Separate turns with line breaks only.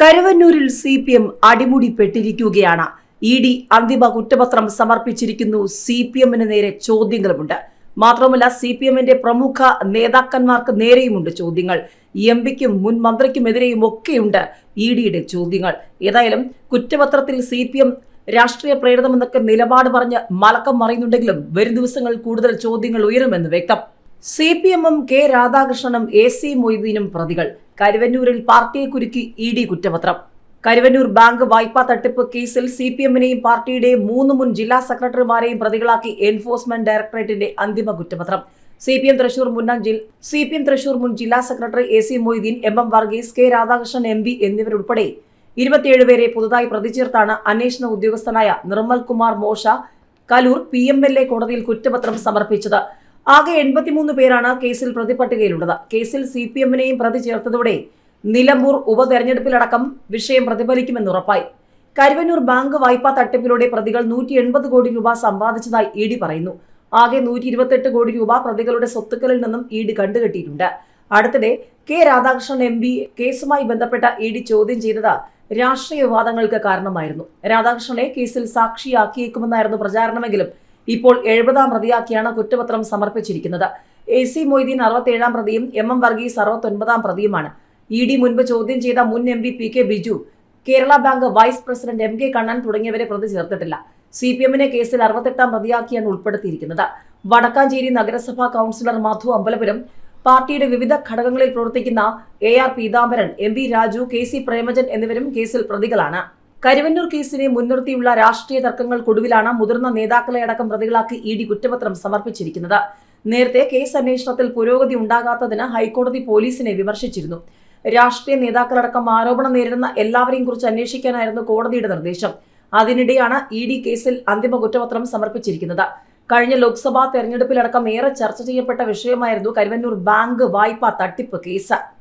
കരുവന്നൂരിൽ C P M അടിമുടിപ്പെട്ടിരിക്കുകയാണ്. E D അന്തിമ കുറ്റപത്രം സമർപ്പിച്ചിരിക്കുന്നു സി പി എമ്മിന് നേരെ ചോദ്യങ്ങളുമുണ്ട്. മാത്രമല്ല സി പി എമ്മിന്റെ പ്രമുഖ നേതാക്കന്മാർക്ക് നേരെയുമുണ്ട് ചോദ്യങ്ങൾ. എം പിക്കും മുൻ മന്ത്രിക്കുമെതിരെയും ഒക്കെയുണ്ട് ഇ ഡിയുടെ ചോദ്യങ്ങൾ. ഏതായാലും കുറ്റപത്രത്തിൽ സി പി എം രാഷ്ട്രീയ പ്രേരിതമെന്നൊക്കെ നിലപാട് പറഞ്ഞ് മലക്കം മറിയുന്നുണ്ടെങ്കിലും വരും ദിവസങ്ങൾ കൂടുതൽ ചോദ്യങ്ങൾ ഉയരുമെന്ന് വ്യക്തം. സി പി എമ്മും കെ രാധാകൃഷ്ണനും എ സി മൊയ്തീനും പ്രതികൾ. കരുവന്നൂരിൽ പാർട്ടിയെ കുരുക്കി ഇ ഡി കുറ്റപത്രം. കരുവന്നൂർ ബാങ്ക് വായ്പാ തട്ടിപ്പ് കേസിൽ സി പി എമ്മിനെയും പാർട്ടിയുടെയും മൂന്ന് മുൻ ജില്ലാ സെക്രട്ടറിമാരെയും പ്രതികളാക്കി എൻഫോഴ്സ്മെന്റ് ഡയറക്ടറേറ്റിന്റെ അന്തിമ കുറ്റപത്രം. സി പി എം തൃശൂർ മുൻ ജിൽ- സി പി എം തൃശൂർ മുൻ ജില്ലാ secretary A C Moideen M M Varghese K Radhakrishnan M P എന്നിവരുൾപ്പെടെ ഇരുപത്തിയേഴ് പേരെ പുതുതായി പ്രതി ചേർത്താണ് അന്വേഷണ ഉദ്യോഗസ്ഥനായ Nirmal Kumar മോഷ Kaloor P M L A കോടതിയിൽ കുറ്റപത്രം സമർപ്പിച്ചത്. ആകെ എൺപത്തിമൂന്ന് പേരാണ് കേസിൽ പ്രതിപട്ടികയിലുള്ളത്. കേസിൽ സി പി എമ്മിനെയും പ്രതി ചേർത്തതോടെ നിലമ്പൂർ ഉപതെരഞ്ഞെടുപ്പിലടക്കം വിഷയം പ്രതിഫലിക്കുമെന്ന് ഉറപ്പായി. കരുവന്നൂർ ബാങ്ക് വായ്പാ തട്ടിപ്പിലൂടെ പ്രതികൾ നൂറ്റി എൺപത് കോടി രൂപ സമ്പാദിച്ചതായി ഇ ഡി പറയുന്നു. ആകെ നൂറ്റി ഇരുപത്തെട്ട് കോടി രൂപ പ്രതികളുടെ സ്വത്തുക്കളിൽ നിന്നും ഇ ഡി കണ്ടുകെട്ടിയിട്ടുണ്ട്. അടുത്തിടെ കെ രാധാകൃഷ്ണൻ എം പി കേസുമായി ബന്ധപ്പെട്ട ഇ ഡി ചോദ്യം ചെയ്തത് രാഷ്ട്രീയ വിവാദങ്ങൾക്ക് കാരണമായിരുന്നു. രാധാകൃഷ്ണനെ കേസിൽ സാക്ഷിയാക്കിയേക്കുമെന്നായിരുന്നു പ്രചാരണമെങ്കിലും ഇപ്പോൾ എഴുപതാം പ്രതിയാക്കിയാണ് കുറ്റപത്രം സമർപ്പിച്ചിരിക്കുന്നത്. എ സി മൊയ്തീൻ അറുപത്തേഴാം പ്രതിയും എം എം വർഗീസ് അറുപത്തൊൻപതാം പ്രതിയുമാണ്. ഇ ഡി മുൻപ് ചോദ്യം ചെയ്ത മുൻ M P P K Biju Kerala bank vice president M K Kannan തുടങ്ങിയവരെ പ്രതി ചേർത്തിട്ടില്ല. സി പി എമ്മിനെ കേസിൽ അറുപത്തെട്ടാം പ്രതിയാക്കിയാണ് ഉൾപ്പെടുത്തിയിരിക്കുന്നത്. വടക്കാഞ്ചേരി നഗരസഭാ കൗൺസിലർ മധു അമ്പലപുരം പാർട്ടിയുടെ വിവിധ ഘടകങ്ങളിൽ പ്രവർത്തിക്കുന്ന A R Peethambaran M P Raju K C Premajan എന്നിവരും കേസിൽ പ്രതികളാണ്. കരുവന്നൂർ കേസിനെ മുൻനിർത്തിയുള്ള രാഷ്ട്രീയ തർക്കങ്ങൾക്കൊടുവിലാണ് മുതിർന്ന നേതാക്കളെ അടക്കം പ്രതികളാക്കി ഇ ഡി കുറ്റപത്രം സമർപ്പിച്ചിരിക്കുന്നത്. നേരത്തെ കേസ് അന്വേഷണത്തിൽ പുരോഗതി ഉണ്ടാകാത്തതിന് ഹൈക്കോടതി പോലീസിനെ വിമർശിച്ചിരുന്നു. രാഷ്ട്രീയ നേതാക്കളടക്കം ആരോപണം നേരിടുന്ന എല്ലാവരെയും കുറിച്ച് അന്വേഷിക്കാനായിരുന്നു കോടതിയുടെ നിർദ്ദേശം. അതിനിടെയാണ് ഇ ഡി കേസിൽ അന്തിമ കുറ്റപത്രം സമർപ്പിച്ചിരിക്കുന്നത്. കഴിഞ്ഞ ലോക്സഭാ തെരഞ്ഞെടുപ്പിലടക്കം ഏറെ ചർച്ച ചെയ്യപ്പെട്ട വിഷയമായിരുന്നു കരുവന്നൂർ ബാങ്ക് വായ്പാ തട്ടിപ്പ് കേസ്.